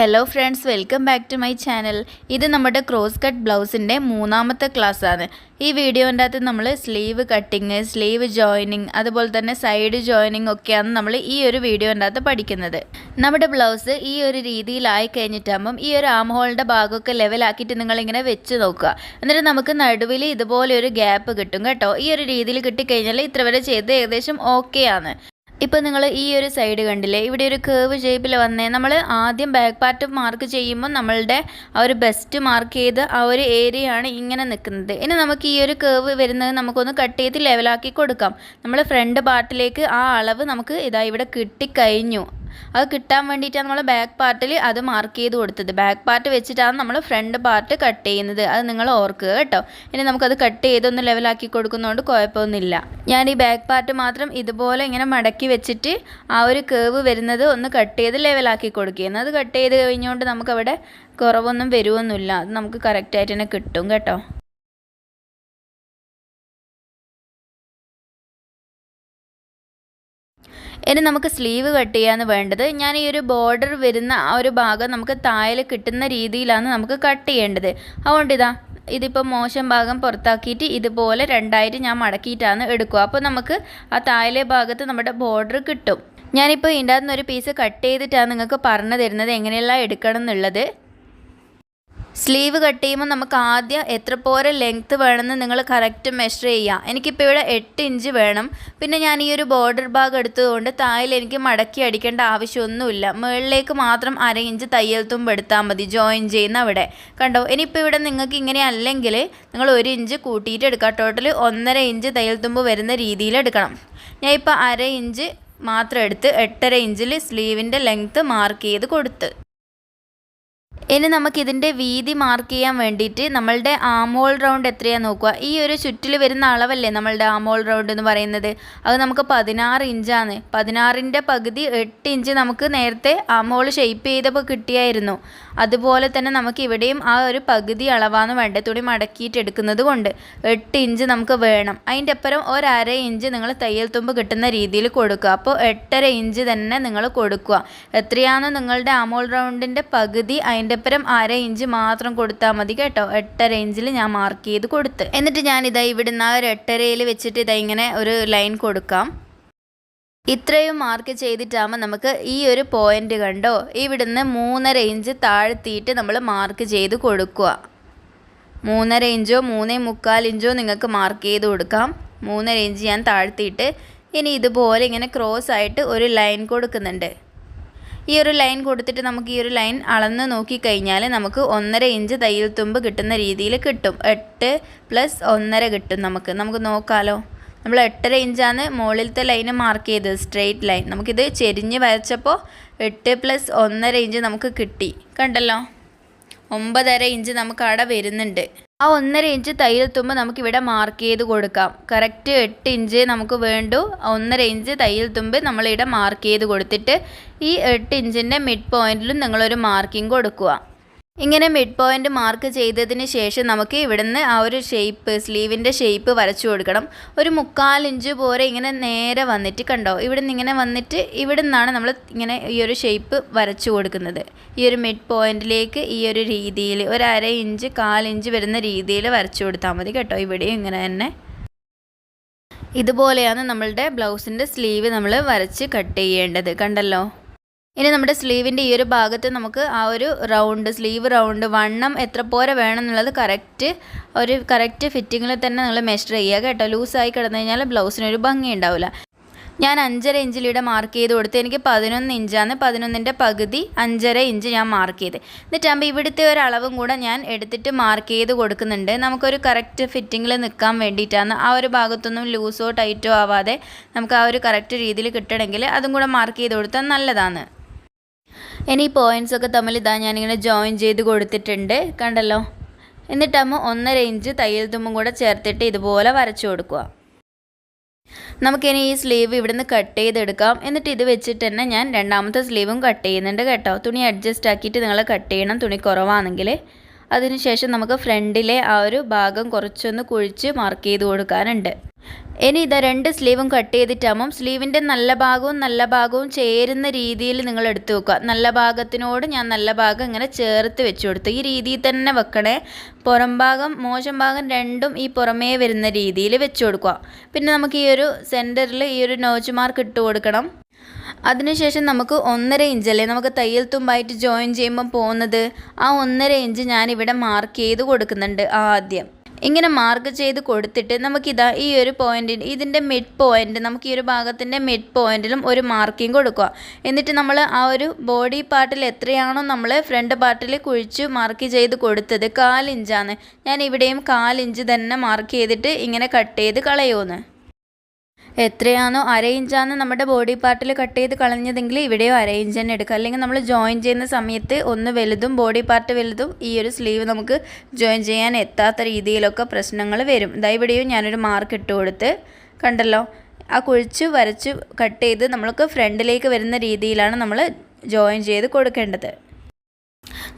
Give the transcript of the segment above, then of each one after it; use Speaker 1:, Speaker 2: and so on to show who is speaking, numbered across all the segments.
Speaker 1: Hello friends welcome back to my channel ഇത് നമ്മുടെ cross cut ബ്ലൗസിന്റെ മൂന്നാമത്തെ ക്ലാസ് ആണ്. ഈ വീഡിയോന്റെ അകത്ത് നമ്മൾ സ്ലീവ് കട്ടിങ് സ്ലീവ് ജോയിനിങ് അതുപോലെ തന്നെ സൈഡ് ജോയിനിങ് ഒക്കെയാണ് നമ്മൾ ഈ ഒരു വീഡിയോന്റെ അകത്ത് പഠിക്കുന്നത്. നമ്മുടെ ബ്ലൗസ് ഈ ഒരു രീതിയിലായി കഴിഞ്ഞിട്ടാകുമ്പം ഈ ഒരു ആം ഹോളിന്റെ ഭാഗമൊക്കെ ലെവലാക്കിയിട്ട് നിങ്ങളിങ്ങനെ വെച്ച് നോക്കുക. എന്നിട്ട് നമുക്ക് നടുവിൽ ഇതുപോലെ ഒരു ഗ്യാപ്പ് കിട്ടും കേട്ടോ. ഈ ഒരു രീതിയിൽ കിട്ടിക്കഴിഞ്ഞാൽ ഇത്ര വരെ ചെയ്ത് ഏകദേശം ഓക്കെ ആണ്. ഇപ്പോൾ നിങ്ങൾ ഈ ഒരു സൈഡ് കണ്ടില്ലേ? ഇവിടെ ഒരു കേവ് ഷേപ്പിൽ വന്നേ. നമ്മൾ ആദ്യം ബാക്ക് പാർട്ട് മാർക്ക് ചെയ്യുമ്പോൾ നമ്മളുടെ ആ ഒരു ബെസ്റ്റ് മാർക്ക് ചെയ്ത് ആ ഒരു ഏരിയ ആണ് ഇങ്ങനെ നിൽക്കുന്നത് ഇനി നമുക്ക് ഈ ഒരു കേവ് വരുന്നത് നമുക്കൊന്ന് കട്ട് ചെയ്ത് ലെവലാക്കി കൊടുക്കാം. നമ്മൾ ഫ്രണ്ട് പാർട്ടിലേക്ക് ആ അളവ് നമുക്ക് ഇതാ ഇവിടെ കിട്ടിക്കഴിഞ്ഞു. അത് കിട്ടാൻ വേണ്ടിയിട്ടാണ് നമ്മൾ ബാക്ക് പാർട്ടിൽ അത് മാർക്ക് ചെയ്ത് കൊടുത്തത്. ബാക്ക് പാർട്ട് വെച്ചിട്ടാണ് നമ്മൾ ഫ്രണ്ട് പാർട്ട് കട്ട് ചെയ്യുന്നത്. അത് നിങ്ങൾ ഓർക്കുക കേട്ടോ. ഇനി നമുക്കത് കട്ട് ചെയ്തൊന്ന് ലെവലാക്കി കൊടുക്കുന്നതുകൊണ്ട് കുഴപ്പമൊന്നുമില്ല. ഞാൻ ഈ ബാക്ക് പാർട്ട് മാത്രം ഇതുപോലെ ഇങ്ങനെ മടക്കി വെച്ചിട്ട് ആ ഒരു കേവ് വരുന്നത് ഒന്ന് കട്ട് ചെയ്ത് ലെവലാക്കി കൊടുക്കുകയാണ്. അത് കട്ട് ചെയ്ത് കഴിഞ്ഞുകൊണ്ട് നമുക്കവിടെ കുറവൊന്നും വരുമൊന്നുമില്ല അത് നമുക്ക് കറക്റ്റായിട്ട് തന്നെ കിട്ടും കേട്ടോ. ഇനി നമുക്ക് സ്ലീവ് കട്ട് ചെയ്യാന്ന് വേണ്ടത്. ഞാൻ ഈ ഒരു ബോർഡർ വരുന്ന ആ ഒരു ഭാഗം നമുക്ക് താഴെ കിട്ടുന്ന രീതിയിലാണ് നമുക്ക് കട്ട് ചെയ്യേണ്ടത്. അതുകൊണ്ട് ഇതാ ഇതിപ്പോൾ മോശം ഭാഗം പുറത്താക്കിയിട്ട് ഇതുപോലെ രണ്ടായിട്ട് ഞാൻ മടക്കിയിട്ടാണ് എടുക്കുക. അപ്പോൾ നമുക്ക് ആ താഴെ ഭാഗത്ത് നമ്മുടെ ബോർഡർ കിട്ടും. ഞാനിപ്പോൾ ഇതിന്റെ അകത്തുനിന്ന് ഒരു പീസ് കട്ട് ചെയ്തിട്ടാണ് നിങ്ങൾക്ക് പറഞ്ഞു തരുന്നത് എങ്ങനെയെല്ലാം എടുക്കണം എന്നുള്ളത്. സ്ലീവ് കട്ട് ചെയ്യുമ്പോൾ നമുക്ക് ആദ്യം എത്ര പോരെ ലെങ്ത്ത് വേണമെന്ന് നിങ്ങൾ കറക്റ്റ് മെഷർ ചെയ്യുക. എനിക്കിപ്പോൾ ഇവിടെ എട്ട് ഇഞ്ച് വേണം. പിന്നെ ഞാൻ ഈ ഒരു ബോർഡർ ഭാഗം എടുത്തതുകൊണ്ട് തായിൽ എനിക്ക് മടക്കി അടിക്കേണ്ട ആവശ്യമൊന്നുമില്ല. മുകളിലേക്ക് മാത്രം അര ഇഞ്ച് തയ്യൽ തുമ്പ് എടുത്താൽ മതി. ജോയിൻ ചെയ്യുന്ന അവിടെ. കണ്ടോ? ഇനിയിപ്പോൾ ഇവിടെ നിങ്ങൾക്ക് ഇങ്ങനെ അല്ലെങ്കിൽ നിങ്ങൾ ഒരു ഇഞ്ച് കൂട്ടിയിട്ട് എടുക്കുക ടോട്ടൽ ഒന്നര ഇഞ്ച് തയ്യൽ തുമ്പ് വരുന്ന രീതിയിൽ എടുക്കണം. ഞാൻ ഇപ്പോൾ അര ഇഞ്ച് മാത്രം എടുത്ത് എട്ടര ഇഞ്ചിൽ സ്ലീവിന്റെ ലെങ്ത്ത് മാർക്ക് ചെയ്ത് കൊടുത്ത്. ഇനി നമുക്ക് ഇതിന്റെ വീതി മാർക്ക് ചെയ്യാൻ വേണ്ടിയിട്ട് നമ്മളുടെ ആമോൾ റൗണ്ട് എത്രയാണെന്ന് നോക്കുക? ഈ ഒരു ചുറ്റിൽ വരുന്ന അളവല്ലേ നമ്മളുടെ ആമോൾ റൗണ്ട് എന്ന് പറയുന്നത്? അത് നമുക്ക് പതിനാറ് ഇഞ്ചാണ് പതിനാറിന്റെ പകുതി എട്ട് ഇഞ്ച് നമുക്ക് നേരത്തെ ആമോൾ ഷെയ്പ്പ് ചെയ്തപ്പോൾ കിട്ടിയായിരുന്നു. അതുപോലെ തന്നെ നമുക്ക് ഇവിടെയും ആ ഒരു പകുതി അളവാണ് വേണ്ടത്. തുണി മടക്കിയിട്ട് എടുക്കുന്നത് കൊണ്ട് എട്ട് ഇഞ്ച് നമുക്ക് വേണം. അതിന്റെ അപ്പുറം ഒരര ഇഞ്ച് നിങ്ങൾ തയ്യൽ തുമ്പ് കിട്ടുന്ന രീതിയിൽ കൊടുക്കുക. അപ്പോൾ എട്ടര ഇഞ്ച് തന്നെ നിങ്ങൾ കൊടുക്കുക. എത്രയാണോ നിങ്ങളുടെ ആമോൾ റൗണ്ടിന്റെ പകുതി അതിന്റെ അപ്പുറം അര ഇഞ്ച് മാത്രം കൊടുത്താൽ മതി കേട്ടോ. എട്ടര ഇഞ്ചിൽ ഞാൻ മാർക്ക് ചെയ്ത് കൊടുത്ത്. എന്നിട്ട് ഞാൻ ഇതാ ഇവിടുന്ന് ആ ഒരു എട്ടരയിൽ വെച്ചിട്ട് ഇതാ ഇങ്ങനെ ഒരു ലൈൻ കൊടുക്കാം. ഇത്രയും മാർക്ക് ചെയ്തിട്ടാകുമ്പോൾ നമുക്ക് ഈ ഒരു പോയിന്റ് കണ്ടോ? ഇവിടുന്ന് മൂന്നര ഇഞ്ച് താഴ്ത്തിയിട്ട് നമ്മൾ മാർക്ക് ചെയ്ത് കൊടുക്കുക. മൂന്നര ഇഞ്ചോ മൂന്നേ മുക്കാൽ ഇഞ്ചോ നിങ്ങൾക്ക് മാർക്ക് ചെയ്ത് കൊടുക്കാം. മൂന്നര ഇഞ്ച് ഞാൻ താഴ്ത്തിയിട്ട് ഇനി ഇതുപോലെ ഇങ്ങനെ ക്രോസ് ആയിട്ട് ഒരു ലൈൻ കൊടുക്കുന്നുണ്ട്. ഈ ഒരു ലൈൻ കൊടുത്തിട്ട് നമുക്ക് ഈ ഒരു ലൈൻ അളന്ന് നോക്കിക്കഴിഞ്ഞാൽ നമുക്ക് ഒന്നര ഇഞ്ച് തയ്യൽ തുമ്പ് കിട്ടുന്ന രീതിയിൽ കിട്ടും. എട്ട് പ്ലസ് ഒന്നര കിട്ടും നമുക്ക്. നമുക്ക് നോക്കാമല്ലോ നമ്മൾ എട്ടര ഇഞ്ചാണ് മുകളിലത്തെ ലൈന് മാർക്ക് ചെയ്തത് സ്ട്രെയിറ്റ് ലൈൻ നമുക്കിത് ചെരിഞ്ഞ് വരച്ചപ്പോൾ എട്ട് പ്ലസ് ഒന്നര ഇഞ്ച് നമുക്ക് കിട്ടി. കണ്ടല്ലോ? ഒമ്പതര ഇഞ്ച് നമുക്ക് അവിടെ വരുന്നുണ്ട്. ആ ഒന്നര ഇഞ്ച് നമുക്ക് നമുക്കിവിടെ മാർക്ക് ചെയ്ത് കൊടുക്കാം. കറക്റ്റ് എട്ട് ഇഞ്ച് നമുക്ക് വേണ്ടു. ഒന്നര ഇഞ്ച് തയ്യൽ തുമ്പ് നമ്മളിവിടെ മാർക്ക് ചെയ്ത് കൊടുത്തിട്ട് ഈ എട്ട് ഇഞ്ചിന്റെ മിഡ് പോയിന്റിലും നിങ്ങളൊരു മാർക്കിംഗ് കൊടുക്കുക. ഇങ്ങനെ മിഡ് പോയിന്റ് മാർക്ക് ചെയ്തതിന് ശേഷം നമുക്ക് ഇവിടുന്ന് ആ ഒരു ഷേപ്പ് സ്ലീവിന്റെ ഷേപ്പ് വരച്ചു കൊടുക്കണം. ഒരു മുക്കാൽ ഇഞ്ച് പോലെ ഇങ്ങനെ നേരെ വന്നിട്ട് കണ്ടോ? ഇവിടുന്ന് ഇങ്ങനെ വന്നിട്ട് ഇവിടെ നിന്നാണ് നമ്മൾ ഇങ്ങനെ ഈ ഒരു ഷേപ്പ് വരച്ചു കൊടുക്കുന്നത്. ഈ ഒരു മിഡ് പോയിന്റിലേക്ക് ഈ ഒരു രീതിയിൽ ഒരു അര ഇഞ്ച് കാലിഞ്ച് വരുന്ന രീതിയിൽ വരച്ചു കൊടുത്താൽ മതി കേട്ടോ. ഇവിടെയും ഇങ്ങനെ തന്നെ. ഇതുപോലെയാണ് നമ്മളുടെ ബ്ലൗസിന്റെ സ്ലീവ് നമ്മൾ വരച്ച് കട്ട് ചെയ്യേണ്ടത്. കണ്ടല്ലോ? ഇനി നമ്മുടെ സ്ലീവിന്റെ ഈ ഒരു ഭാഗത്ത് നമുക്ക് ആ ഒരു റൗണ്ട് സ്ലീവ് റൗണ്ട് വണ്ണം എത്ര പോരെ വേണം എന്നുള്ളത് കറക്റ്റ് ഒരു കറക്റ്റ് ഫിറ്റിങ്ങിൽ തന്നെ നിങ്ങൾ മെഷർ ചെയ്യുക കേട്ടോ. ലൂസായി കിടന്നു കഴിഞ്ഞാൽ ബ്ലൗസിനൊരു ഭംഗി ഉണ്ടാവില്ല. ഞാൻ അഞ്ചര ഇഞ്ചിലൂടെ മാർക്ക് ചെയ്ത് കൊടുത്ത്. എനിക്ക് പതിനൊന്ന് ഇഞ്ചാണ്. പതിനൊന്നിന്റെ പകുതി അഞ്ചര ഇഞ്ച് ഞാൻ മാർക്ക് ചെയ്ത്. എന്നിട്ടാകുമ്പോൾ ഇവിടുത്തെ ഒരു അളവും കൂടെ ഞാൻ എടുത്തിട്ട് മാർക്ക് ചെയ്ത് കൊടുക്കുന്നുണ്ട്. നമുക്കൊരു കറക്റ്റ് ഫിറ്റിങ്ങിൽ നിൽക്കാൻ വേണ്ടിയിട്ടാണ്. ആ ഒരു ഭാഗത്തൊന്നും ലൂസോ ടൈറ്റോ ആവാതെ നമുക്ക് ആ ഒരു കറക്റ്റ് രീതിയിൽ കിട്ടണമെങ്കിൽ അതും കൂടെ മാർക്ക് ചെയ്ത് കൊടുത്താൽ നല്ലതാണ്. ഇനി പോയിന്റ്സ് ഒക്കെ തമ്മിൽ ഇതാ ഞാനിങ്ങനെ ജോയിൻ ചെയ്ത് കൊടുത്തിട്ടുണ്ട്. കണ്ടല്ലോ? എന്നിട്ടാകുമ്പോൾ ഒന്നര ഇഞ്ച് തയ്യൽ തുമ്പും കൂടെ ചേർത്തിട്ട് ഇതുപോലെ വരച്ചു കൊടുക്കുക നമുക്കിനി ഈ സ്ലീവ് ഇവിടുന്ന് കട്ട് ചെയ്തെടുക്കാം. എന്നിട്ട് ഇത് വെച്ചിട്ട് തന്നെ ഞാൻ രണ്ടാമത്തെ സ്ലീവും കട്ട് ചെയ്യുന്നുണ്ട് കേട്ടോ. തുണി അഡ്ജസ്റ്റ് ആക്കിയിട്ട് നിങ്ങൾ കട്ട് ചെയ്യണം. തുണി കുറവാണെങ്കിൽ അതിനുശേഷം നമുക്ക് ഫ്രണ്ടിലെ ആ ഒരു ഭാഗം കുറച്ചൊന്ന് കുഴിച്ച് മാർക്ക് ചെയ്ത് കൊടുക്കാനുണ്ട്. ഇനി ഇതാ രണ്ട് സ്ലീവും കട്ട് ചെയ്തിട്ടാകുമ്പം സ്ലീവിന്റെ നല്ല ഭാഗവും നല്ല ഭാഗവും ചേരുന്ന രീതിയിൽ നിങ്ങൾ എടുത്തു വെക്കുക. നല്ല ഭാഗത്തിനോട് ഞാൻ നല്ല ഭാഗം ഇങ്ങനെ ചേർത്ത് വെച്ച് കൊടുത്തു. ഈ രീതിയിൽ തന്നെ വെക്കണേ. പുറം ഭാഗം മോശം ഭാഗം രണ്ടും ഈ പുറമേ വരുന്ന രീതിയിൽ വെച്ച് കൊടുക്കുക. പിന്നെ നമുക്ക് ഈ ഒരു സെന്ററിൽ ഈ ഒരു നോച്ച് മാർക്ക് ഇട്ട് കൊടുക്കണം. അതിനുശേഷം നമുക്ക് ഒന്നര ഇഞ്ചല്ലേ നമുക്ക് തയ്യൽ തുമ്പായിട്ട് ജോയിൻ ചെയ്യുമ്പോൾ പോകുന്നത് ആ ഒന്നര ഇഞ്ച് ഞാനിവിടെ മാർക്ക് ചെയ്ത് കൊടുക്കുന്നുണ്ട് ആദ്യം. ഇങ്ങനെ മാർക്ക് ചെയ്ത് കൊടുത്തിട്ട് നമുക്കിതാ ഈ ഒരു പോയിന്റിൽ ഇതിന്റെ മിഡ് പോയിന്റ് നമുക്ക് ഈ ഒരു ഭാഗത്തിന്റെ മിഡ് പോയിന്റിലും ഒരു മാർക്കിംഗ് കൊടുക്കുക. എന്നിട്ട് നമ്മൾ ആ ഒരു ബോഡി പാർട്ടിൽ എത്രയാണോ നമ്മൾ ഫ്രണ്ട് പാർട്ടിൽ കുഴിച്ച് മാർക്ക് ചെയ്ത് കൊടുത്തത് കാലിഞ്ചാണ് ഞാൻ ഇവിടെയും കാലിഞ്ച് തന്നെ മാർക്ക് ചെയ്തിട്ട് ഇങ്ങനെ കട്ട് ചെയ്ത് കളയുമെന്ന് എത്രയാണോ അര ഇഞ്ചാണ് നമ്മുടെ ബോഡി പാർട്ടിൽ കട്ട് ചെയ്ത് കളഞ്ഞതെങ്കിൽ ഇവിടെയോ അര ഇഞ്ച് തന്നെ എടുക്കുക. അല്ലെങ്കിൽ നമ്മൾ ജോയിൻ ചെയ്യുന്ന സമയത്ത് ഒന്ന് വലുതും ബോഡി പാർട്ട് വലുതും ഈ ഒരു സ്ലീവ് നമുക്ക് ജോയിൻ ചെയ്യാൻ എത്താത്ത രീതിയിലൊക്കെ പ്രശ്നങ്ങൾ വരും. ഇതാ ഇവിടെയും ഞാനൊരു മാർക്ക് ഇട്ട് കൊടുത്ത് കണ്ടല്ലോ? ആ കുഴിച്ച് വരച്ച് കട്ട് ചെയ്ത് നമ്മൾക്ക് ഫ്രണ്ടിലേക്ക് വരുന്ന രീതിയിലാണ് നമ്മൾ ജോയിൻ ചെയ്ത് കൊടുക്കേണ്ടത്.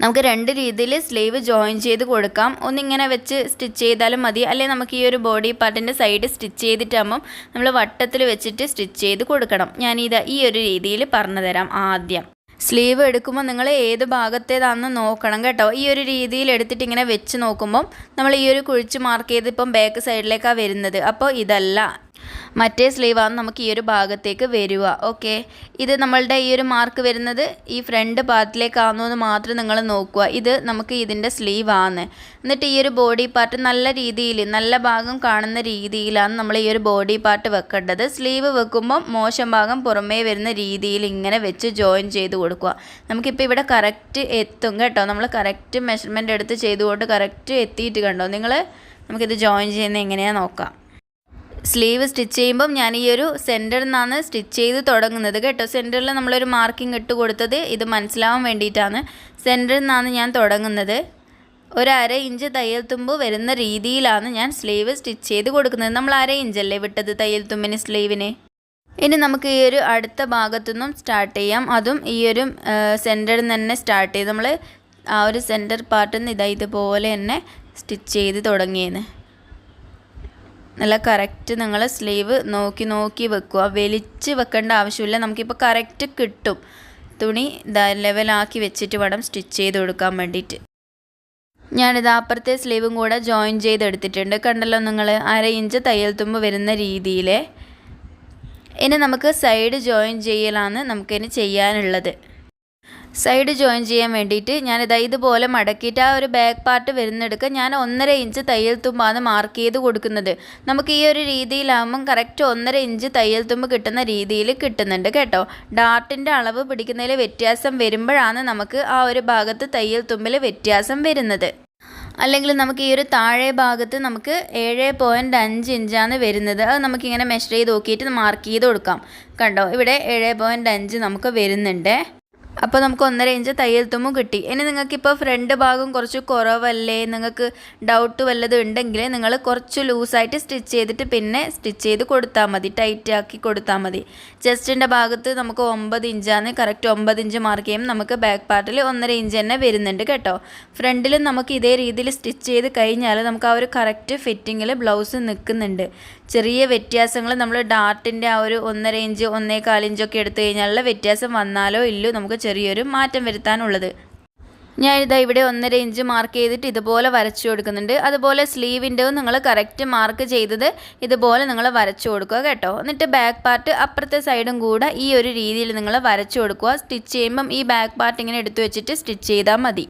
Speaker 1: നമുക്ക് രണ്ട് രീതിയിൽ സ്ലീവ് ജോയിൻ ചെയ്ത് കൊടുക്കാം. ഒന്നിങ്ങനെ വെച്ച് സ്റ്റിച്ച് ചെയ്താലും മതി. അല്ലെങ്കിൽ നമുക്ക് ഈ ഒരു ബോഡി പാർട്ടിന്റെ സൈഡ് സ്റ്റിച്ച് ചെയ്തിട്ടാകുമ്പം നമ്മൾ വട്ടത്തിൽ വെച്ചിട്ട് സ്റ്റിച്ച് ചെയ്ത് കൊടുക്കണം. ഞാനിത് ഈ ഒരു രീതിയിൽ പറഞ്ഞു തരാം ആദ്യം. സ്ലീവ് എടുക്കുമ്പോൾ നിങ്ങൾ ഏത് ഭാഗത്തേതാണെന്ന് നോക്കണം കേട്ടോ. ഈ ഒരു രീതിയിൽ എടുത്തിട്ട് ഇങ്ങനെ വെച്ച് നോക്കുമ്പം നമ്മൾ ഈ ഒരു കുഴിച്ച് മാർക്ക് ചെയ്ത് ഇപ്പം ബാക്ക് സൈഡിലേക്കാണ് വരുന്നത്. അപ്പോൾ ഇതല്ല. മറ്റേ സ്ലീവാണ് നമുക്ക് ഈ ഒരു ഭാഗത്തേക്ക് വരിക. ഓക്കെ ഇത് നമ്മളുടെ ഈ ഒരു മാർക്ക് വരുന്നത് ഈ ഫ്രണ്ട് പാർട്ടിലേക്കാണോ എന്ന് മാത്രം നിങ്ങൾ നോക്കുക. ഇത് നമുക്ക് ഇതിന്റെ സ്ലീവാണ് എന്നിട്ട് ഈ ഒരു ബോഡി പാർട്ട് നല്ല രീതിയിൽ നല്ല ഭാഗം കാണുന്ന രീതിയിലാണ് നമ്മൾ ഈ ഒരു ബോഡി പാർട്ട് വെക്കേണ്ടത്. സ്ലീവ് വെക്കുമ്പോൾ മോശം ഭാഗം പുറമേ വരുന്ന രീതിയിൽ ഇങ്ങനെ വെച്ച് ജോയിൻ ചെയ്ത് കൊടുക്കുക. നമുക്കിപ്പോൾ ഇവിടെ കറക്റ്റ് എത്തും കേട്ടോ. നമ്മൾ കറക്റ്റ് മെഷർമെന്റ് എടുത്ത് ചെയ്തുകൊണ്ട് കറക്റ്റ് എത്തിയിട്ട് കണ്ടോ? നിങ്ങൾ നമുക്കിത് ജോയിൻ ചെയ്യുന്നത് എങ്ങനെയാണെന്ന് നോക്കാം. സ്ലീവ് സ്റ്റിച്ച് ചെയ്യുമ്പം ഞാൻ ഈ ഒരു സെന്ററിൽ നിന്നാണ് സ്റ്റിച്ച് ചെയ്ത് തുടങ്ങുന്നത് കേട്ടോ. സെന്ററിൽ നമ്മളൊരു മാർക്കിംഗ് ഇട്ട് കൊടുത്തത് ഇത് മനസ്സിലാവാൻ വേണ്ടിയിട്ടാണ്. സെന്ററിൽ നിന്നാണ് ഞാൻ തുടങ്ങുന്നത്. ഒരു അര ഇഞ്ച് തയ്യൽ തുമ്പ് വരുന്ന രീതിയിലാണ് ഞാൻ സ്ലീവ് സ്റ്റിച്ച് ചെയ്ത് കൊടുക്കുന്നത്. നമ്മൾ അര ഇഞ്ചല്ലേ വിട്ടത് തയ്യൽ തുമ്പിന് സ്ലീവിന്? ഇനി നമുക്ക് ഈ ഒരു അടുത്ത ഭാഗത്തുനിന്നും സ്റ്റാർട്ട് ചെയ്യാം. അതും ഈ ഒരു സെന്ററിൽ നിന്ന് തന്നെ സ്റ്റാർട്ട് ചെയ്ത് നമ്മൾ ആ ഒരു സെന്റർ പാർട്ടിൽ നിന്ന് ഇതാ ഇതുപോലെ തന്നെ സ്റ്റിച്ച് ചെയ്ത് തുടങ്ങിയെന്ന് നല്ല കറക്റ്റ് നിങ്ങൾ സ്ലീവ് നോക്കി നോക്കി വെക്കുക. വലിച്ച് വെക്കേണ്ട ആവശ്യമില്ല. നമുക്കിപ്പോൾ കറക്റ്റ് കിട്ടും. തുണി ലെവലാക്കി വെച്ചിട്ട് വേണം സ്റ്റിച്ച് ചെയ്ത് കൊടുക്കാൻ വേണ്ടിയിട്ട്. ഞാനിത് അപ്പുറത്തെ സ്ലീവും കൂടെ ജോയിൻ ചെയ്തെടുത്തിട്ടുണ്ട്. കണ്ടല്ലോ നിങ്ങൾ അര ഇഞ്ച് തയ്യൽ തുമ്പ് വരുന്ന രീതിയിൽ ഇനി നമുക്ക് സൈഡ് ജോയിൻ ചെയ്യലാണ് നമുക്കിനി ചെയ്യാനുള്ളത്. സൈഡ് ജോയിൻ ചെയ്യാൻ വേണ്ടിയിട്ട് ഞാനിതാ ഇതുപോലെ മടക്കിയിട്ട് ആ ഒരു ബാക്ക് പാർട്ട് വരുന്നെടുക്കുക ഞാൻ ഒന്നര ഇഞ്ച് തയ്യൽ തുമ്പാണ് മാർക്ക് ചെയ്ത് കൊടുക്കുന്നത്. നമുക്ക് ഈ ഒരു രീതിയിലാകുമ്പം കറക്റ്റ് ഒന്നര ഇഞ്ച് തയ്യൽ തുമ്പ് കിട്ടുന്ന രീതിയിൽ കിട്ടുന്നുണ്ട് കേട്ടോ. ഡാർട്ടിന്റെ അളവ് പിടിക്കുന്നതിൽ വ്യത്യാസം വരുമ്പോഴാണ് നമുക്ക് ആ ഒരു ഭാഗത്ത് തയ്യൽ തുമ്പിൽ വ്യത്യാസം വരുന്നത്. അല്ലെങ്കിൽ നമുക്ക് ഈ ഒരു താഴെ ഭാഗത്ത് നമുക്ക് ഏഴ് പോയിന്റ് അഞ്ച് ഇഞ്ചാണ് വരുന്നത്. അത് നമുക്കിങ്ങനെ മെഷർ ചെയ്ത് നോക്കിയിട്ട് മാർക്ക് ചെയ്ത് കൊടുക്കാം. കണ്ടോ? ഇവിടെ ഏഴ് പോയിന്റ് അഞ്ച് നമുക്ക് വരുന്നുണ്ട്. അപ്പോൾ നമുക്ക് ഒന്നര ഇഞ്ച് തയ്യൽ തുമ്പും കിട്ടി. ഇനി നിങ്ങൾക്കിപ്പോൾ ഫ്രണ്ട് ഭാഗം കുറച്ച് കുറവല്ലേ നിങ്ങൾക്ക് ഡൗട്ട് വല്ലതും ഉണ്ടെങ്കിൽ നിങ്ങൾ കുറച്ച് ലൂസായിട്ട് സ്റ്റിച്ച് ചെയ്തിട്ട് പിന്നെ സ്റ്റിച്ച് ചെയ്ത് കൊടുത്താൽ മതി. ടൈറ്റ് ആക്കി കൊടുത്താൽ മതി. ചെസ്റ്റിന്റെ ഭാഗത്ത് നമുക്ക് ഒമ്പത് ഇഞ്ചാണ് കറക്റ്റ് ഒമ്പത് ഇഞ്ച് മാർക്ക് ചെയ്യും നമുക്ക് ബാക്ക് പാർട്ടിൽ ഒന്നര ഇഞ്ച് തന്നെ വരുന്നുണ്ട് കേട്ടോ. ഫ്രണ്ടിൽ നമുക്ക് ഇതേ രീതിയിൽ സ്റ്റിച്ച് ചെയ്ത് കഴിഞ്ഞാൽ നമുക്ക് ആ ഒരു കറക്റ്റ് ഫിറ്റിങ്ങിൽ ബ്ലൗസ് നിൽക്കുന്നുണ്ട്. ചെറിയ വ്യത്യാസങ്ങൾ നമ്മൾ ഡാർട്ടിന്റെ ആ ഒരു ഒന്നര ഇഞ്ച് ഒന്നേകാൽ ഇഞ്ചൊക്കെ എടുത്തു കഴിഞ്ഞാലുള്ള വ്യത്യാസം വന്നാലോ ഇല്ലോ നമുക്ക് ചെറിയൊരു മാറ്റം വരുത്താനുള്ളത്. ഞാൻ ഇതാ ഇവിടെ ഒന്നര ഇഞ്ച് മാർക്ക് ചെയ്തിട്ട് ഇതുപോലെ വരച്ചു കൊടുക്കുന്നുണ്ട്. അതുപോലെ സ്ലീവിന്റെ നിങ്ങൾ കറക്റ്റ് മാർക്ക് ചെയ്തത് ഇതുപോലെ നിങ്ങൾ വരച്ചു കൊടുക്കുക കേട്ടോ. എന്നിട്ട് ബാക്ക് പാർട്ട് അപ്പുറത്തെ സൈഡും കൂടെ ഈ ഒരു രീതിയിൽ നിങ്ങൾ വരച്ചു കൊടുക്കുക. സ്റ്റിച്ച് ചെയ്യുമ്പം ഈ ബാക്ക് പാർട്ട് ഇങ്ങനെ എടുത്തു വെച്ചിട്ട് സ്റ്റിച്ച് ചെയ്താൽ മതി.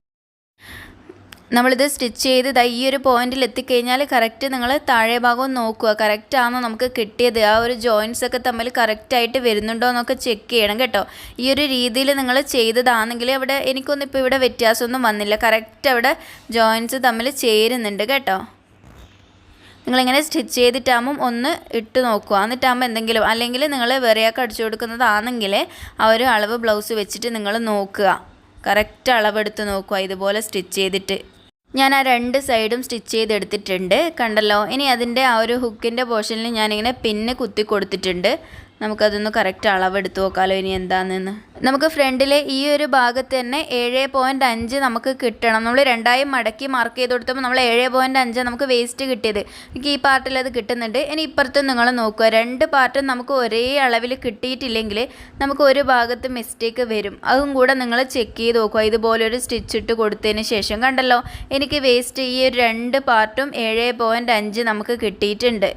Speaker 1: നമ്മളിത് സ്റ്റിച്ച് ചെയ്ത് ഇതാ ഈ ഒരു പോയിന്റിൽ എത്തിക്കഴിഞ്ഞാൽ കറക്റ്റ് നിങ്ങൾ താഴെ ഭാഗം നോക്കുക. കറക്റ്റ് ആണോ നമുക്ക് കിട്ടിയത്? ആ ഒരു ജോയിൻസ് ഒക്കെ തമ്മിൽ കറക്റ്റായിട്ട് വരുന്നുണ്ടോ എന്നൊക്കെ ചെക്ക് ചെയ്യണം കേട്ടോ. ഈ ഒരു രീതിയിൽ നിങ്ങൾ ചെയ്തതാണെങ്കിൽ അവിടെ എനിക്കൊന്നും ഇപ്പോൾ ഇവിടെ വ്യത്യാസമൊന്നും വന്നില്ല. കറക്റ്റ് അവിടെ ജോയിൻസ് തമ്മിൽ ചേരുന്നുണ്ട് കേട്ടോ. നിങ്ങളിങ്ങനെ സ്റ്റിച്ച് ചെയ്തിട്ടാകുമ്പം ഒന്ന് ഇട്ട് നോക്കുക. എന്നിട്ടാകുമ്പോൾ എന്തെങ്കിലും അല്ലെങ്കിൽ നിങ്ങൾ വേറെയൊക്കെ അടിച്ചു കൊടുക്കുന്നതാണെങ്കിൽ ആ ഒരു അളവ് ബ്ലൗസ് വെച്ചിട്ട് നിങ്ങൾ നോക്കുക. കറക്റ്റ് അളവെടുത്ത് നോക്കുക. ഇതുപോലെ സ്റ്റിച്ച് ചെയ്തിട്ട്. ഞാൻ ആ രണ്ട് സൈഡും സ്റ്റിച്ച് ചെയ്തെടുത്തിട്ടുണ്ട്. കണ്ടല്ലോ? ഇനി അതിന്റെ ആ ഒരു ഹുക്കിന്റെ പോർഷനിൽ ഞാനിങ്ങനെ പിന്ന് കുത്തി കൊടുത്തിട്ടുണ്ട്. നമുക്കതൊന്ന് കറക്റ്റ് അളവെടുത്ത് നോക്കാമല്ലോ ഇനി എന്താണെന്ന്. നമുക്ക് ഫ്രണ്ടിലെ ഈ ഒരു ഭാഗത്ത് തന്നെ ഏഴ് പോയിന്റ് അഞ്ച് നമുക്ക് കിട്ടണം. നമ്മൾ രണ്ടായി മടക്കി മാർക്ക് ചെയ്ത് കൊടുത്തപ്പോൾ നമ്മൾ ഏഴ് പോയിന്റ് അഞ്ച് നമുക്ക് വേസ്റ്റ് കിട്ടിയത്. എനിക്ക് ഈ പാർട്ടിൽ അത് കിട്ടുന്നുണ്ട്. ഇനി ഇപ്പുറത്ത് നിങ്ങൾ നോക്കുക. രണ്ട് പാർട്ടും നമുക്ക് ഒരേ അളവിൽ കിട്ടിയിട്ടില്ലെങ്കിൽ നമുക്ക് ഒരു ഭാഗത്ത് മിസ്റ്റേക്ക് വരും. അതും കൂടെ നിങ്ങൾ ചെക്ക് ചെയ്ത് നോക്കുക. ഇതുപോലെ ഒരു സ്റ്റിച്ച് ഇട്ട് കൊടുത്തതിന് ശേഷം കണ്ടല്ലോ. എനിക്ക് വേസ്റ്റ് ഈ രണ്ട് പാർട്ടും ഏഴ് പോയിന്റ് അഞ്ച് നമുക്ക് കിട്ടിയിട്ടുണ്ട്.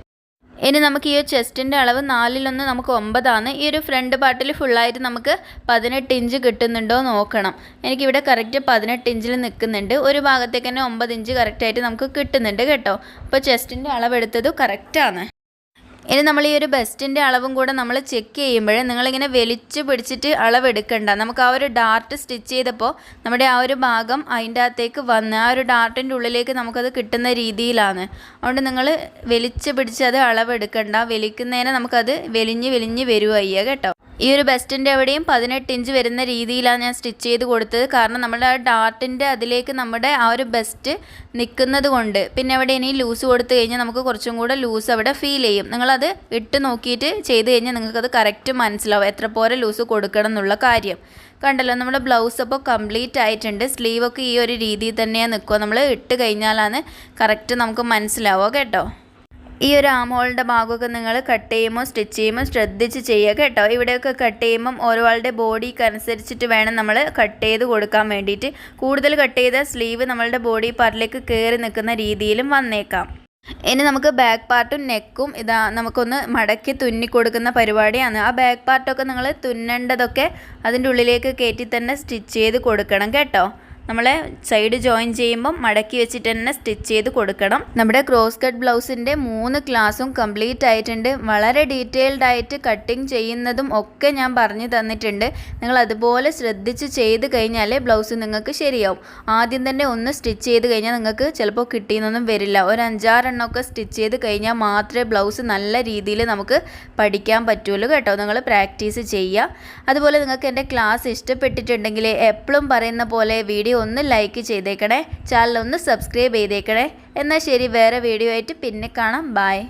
Speaker 1: ഇനി നമുക്ക് ഈ ഒരു ചെസ്റ്റിന്റെ അളവ് നാലിലൊന്ന് നമുക്ക് ഒമ്പതാണ്. ഈ ഒരു ഫ്രണ്ട് പാർട്ടിൽ ഫുള്ളായിട്ട് നമുക്ക് പതിനെട്ട് ഇഞ്ച് കിട്ടുന്നുണ്ടോ നോക്കണം. എനിക്കിവിടെ കറക്റ്റ് പതിനെട്ട് ഇഞ്ചിൽ നിൽക്കുന്നുണ്ട് ഒരു ഭാഗത്തേക്ക് തന്നെ ഒമ്പത് ഇഞ്ച് കറക്റ്റായിട്ട് നമുക്ക് കിട്ടുന്നുണ്ട് കേട്ടോ. അപ്പോൾ ചെസ്റ്റിന്റെ അളവെടുത്തത് കറക്റ്റാണ് ഇനി നമ്മൾ ഈ ഒരു ബെസ്റ്റിന്റെ അളവും കൂടെ നമ്മൾ ചെക്ക് ചെയ്യുമ്പോൾ നിങ്ങളിങ്ങനെ വലിച്ചു പിടിച്ചിട്ട് അളവെടുക്കണ്ട. നമുക്ക് ആ ഒരു ഡാർട്ട് സ്റ്റിച്ച് ചെയ്തപ്പോൾ നമ്മുടെ ആ ഒരു ഭാഗം അതിന്റെ അകത്തേക്ക് വന്ന് ആ ഒരു ഡാർട്ടിന്റെ ഉള്ളിലേക്ക് നമുക്കത് കിട്ടുന്ന രീതിയിലാണ്. അതുകൊണ്ട് നിങ്ങൾ വലിച്ചു പിടിച്ച് അത് അളവ് എടുക്കണ്ട വലിക്കുന്നതിന് നമുക്കത് വലിഞ്ഞ് വലിഞ്ഞ് വരുവയ്യ കേട്ടോ. ഈ ഒരു ബെസ്റ്റിന്റെ എവിടെയും പതിനെട്ട് ഇഞ്ച് വരുന്ന രീതിയിലാണ് ഞാൻ സ്റ്റിച്ച് ചെയ്ത് കൊടുത്തത്. കാരണം നമ്മുടെ ആ ഡാർട്ടിന്റെ അതിലേക്ക് നമ്മുടെ ആ ഒരു ബെസ്റ്റ് നിൽക്കുന്നത് കൊണ്ട് പിന്നെ അവിടെ ഇനി ലൂസ് കൊടുത്തു കഴിഞ്ഞാൽ നമുക്ക് കുറച്ചും കൂടെ ലൂസ് അവിടെ ഫീൽ ചെയ്യും. നിങ്ങളത് ഇട്ട് നോക്കിയിട്ട് ചെയ്ത് കഴിഞ്ഞാൽ നിങ്ങൾക്കത് കറക്റ്റ് മനസ്സിലാവും എത്ര പോലെ ലൂസ് കൊടുക്കണം എന്നുള്ള കാര്യം. കണ്ടല്ലോ നമ്മുടെ ബ്ലൗസ് അപ്പോൾ കംപ്ലീറ്റ് ആയിട്ടുണ്ട്. സ്ലീവൊക്കെ ഈ ഒരു രീതിയിൽ തന്നെയാണ് നിൽക്കുക. നമ്മൾ ഇട്ട് കഴിഞ്ഞാലാണ് കറക്റ്റ് നമുക്ക് മനസ്സിലാവുക കേട്ടോ. ഈ ഒരു ആം ഹോളിന്റെ ഭാഗമൊക്കെ നിങ്ങൾ കട്ട് ചെയ്യുമ്പോൾ സ്റ്റിച്ച് ചെയ്യുമ്പോൾ ശ്രദ്ധിച്ച് ചെയ്യുക കേട്ടോ. ഇവിടെയൊക്കെ കട്ട് ചെയ്യുമ്പം ഓരോളുടെ ബോഡിക്ക് അനുസരിച്ചിട്ട് വേണം നമ്മൾ കട്ട് ചെയ്ത് കൊടുക്കാൻ വേണ്ടിയിട്ട്. കൂടുതൽ കട്ട് ചെയ്ത സ്ലീവ് നമ്മളുടെ ബോഡി പാർട്ടിലേക്ക് കയറി നിൽക്കുന്ന രീതിയിലും വന്നേക്കാം. ഇനി നമുക്ക് ബാക്ക് പാർട്ടും നെക്കും ഇതാ നമുക്കൊന്ന് മടക്കി തുന്നി കൊടുക്കുന്ന പരിപാടിയാണ്. ആ ബാക്ക് പാർട്ടൊക്കെ നിങ്ങൾ തുന്നേണ്ടതൊക്കെ അതിന്റെ ഉള്ളിലേക്ക് കയറ്റി തന്നെ സ്റ്റിച്ച് ചെയ്ത് കൊടുക്കണം കേട്ടോ. നമ്മളെ സൈഡ് ജോയിൻ ചെയ്യുമ്പം മടക്കി വെച്ചിട്ട് തന്നെ സ്റ്റിച്ച് ചെയ്ത് കൊടുക്കണം. നമ്മുടെ ക്രോസ് കട്ട് ബ്ലൗസിന്റെ മൂന്ന് ക്ലാസ്സും കംപ്ലീറ്റ് ആയിട്ടുണ്ട്. വളരെ ഡീറ്റെയിൽഡ് ആയിട്ട് കട്ടിങ് ചെയ്യുന്നതും ഒക്കെ ഞാൻ പറഞ്ഞു തന്നിട്ടുണ്ട്. നിങ്ങൾ അതുപോലെ ശ്രദ്ധിച്ച് ചെയ്ത് കഴിഞ്ഞാലേ ബ്ലൗസ് നിങ്ങൾക്ക് ശരിയാവും. ആദ്യം തന്നെ ഒന്ന് സ്റ്റിച്ച് ചെയ്ത് കഴിഞ്ഞാൽ നിങ്ങൾക്ക് ചിലപ്പോൾ കിട്ടിയെന്നൊന്നും വരില്ല. ഒരു അഞ്ചാറെണ്ണമൊക്കെ സ്റ്റിച്ച് ചെയ്ത് കഴിഞ്ഞാൽ മാത്രമേ ബ്ലൗസ് നല്ല രീതിയിൽ നമുക്ക് പഠിക്കാൻ പറ്റുള്ളൂ കേട്ടോ. നിങ്ങൾ പ്രാക്ടീസ് ചെയ്യുക. അതുപോലെ നിങ്ങൾക്ക് എന്റെ ക്ലാസ് ഇഷ്ടപ്പെട്ടിട്ടുണ്ടെങ്കിൽ എപ്പോഴും പറയുന്ന പോലെ വീഡിയോ ഒന്ന് ലൈക്ക് ചെയ്തേക്കണേ. ചാനൽ ഒന്ന് സബ്സ്ക്രൈബ് ചെയ്തേക്കണേ. എന്നാൽ ശരി വേറെ വീഡിയോ ആയിട്ട് പിന്നെ കാണാം. ബായ്